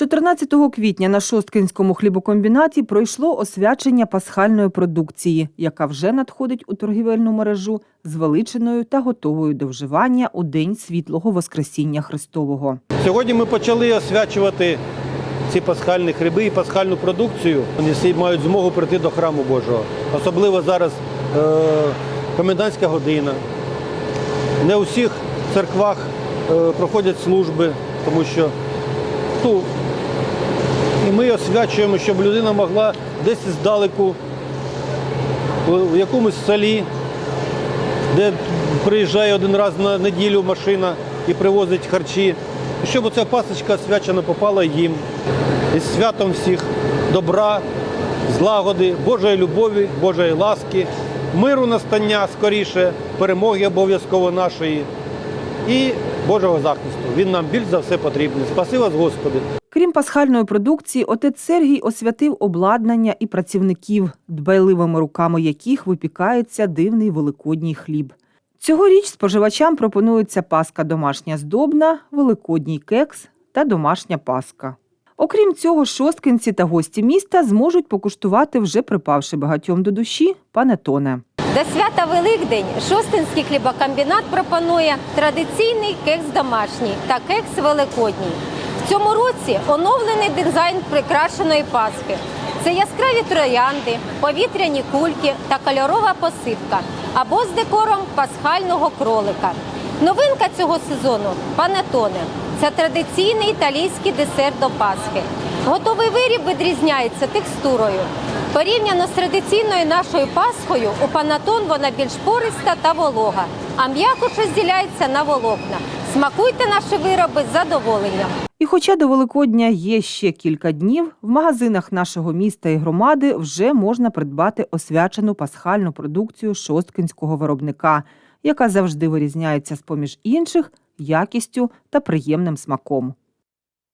14 квітня на Шосткинському хлібокомбінаті пройшло освячення пасхальної продукції, яка вже надходить у торгівельну мережу звеличеною та готовою до вживання у День світлого Воскресіння Христового. Сьогодні ми почали освячувати ці пасхальні хриби і пасхальну продукцію. Вони всі мають змогу прийти до храму Божого. Особливо зараз е, комендантська година. Не у всіх церквах е, проходять служби, тому що ну, ми освячуємо, щоб людина могла десь здалеку, в якомусь селі, де приїжджає один раз на неділю машина і привозить харчі, щоб оця пасочка свячена попала їм. Із святом всіх добра, злагоди, Божої любові, Божої ласки, миру настання скоріше, перемоги обов'язково нашої і Божого захисту. Він нам більш за все потрібний. Спаси вас, Господи. Крім пасхальної продукції, отець Сергій освятив обладнання і працівників, дбайливими руками яких випікається дивний великодній хліб. Цьогоріч споживачам пропонується паска домашня здобна, великодній кекс та домашня паска. Окрім цього, шосткинці та гості міста зможуть покуштувати вже припавши багатьом до душі панетоне. До свята Великдень Шостинський хлібокомбінат пропонує традиційний кекс домашній та кекс великодній. В цьому році оновлений дизайн прикрашеної паски. Це яскраві троянди, повітряні кульки та кольорова посипка або з декором пасхального кролика. Новинка цього сезону панетоне. Це традиційний італійський десерт до Пасхи. Готовий виріб відрізняється текстурою. Порівняно з традиційною нашою пасхою, у панатон вона більш пориста та волога, а м'якоч розділяється на волокна. Смакуйте наші вироби з задоволенням. І хоча до Великодня є ще кілька днів, в магазинах нашого міста і громади вже можна придбати освячену пасхальну продукцію шосткинського виробника, яка завжди вирізняється з поміж інших якістю та приємним смаком.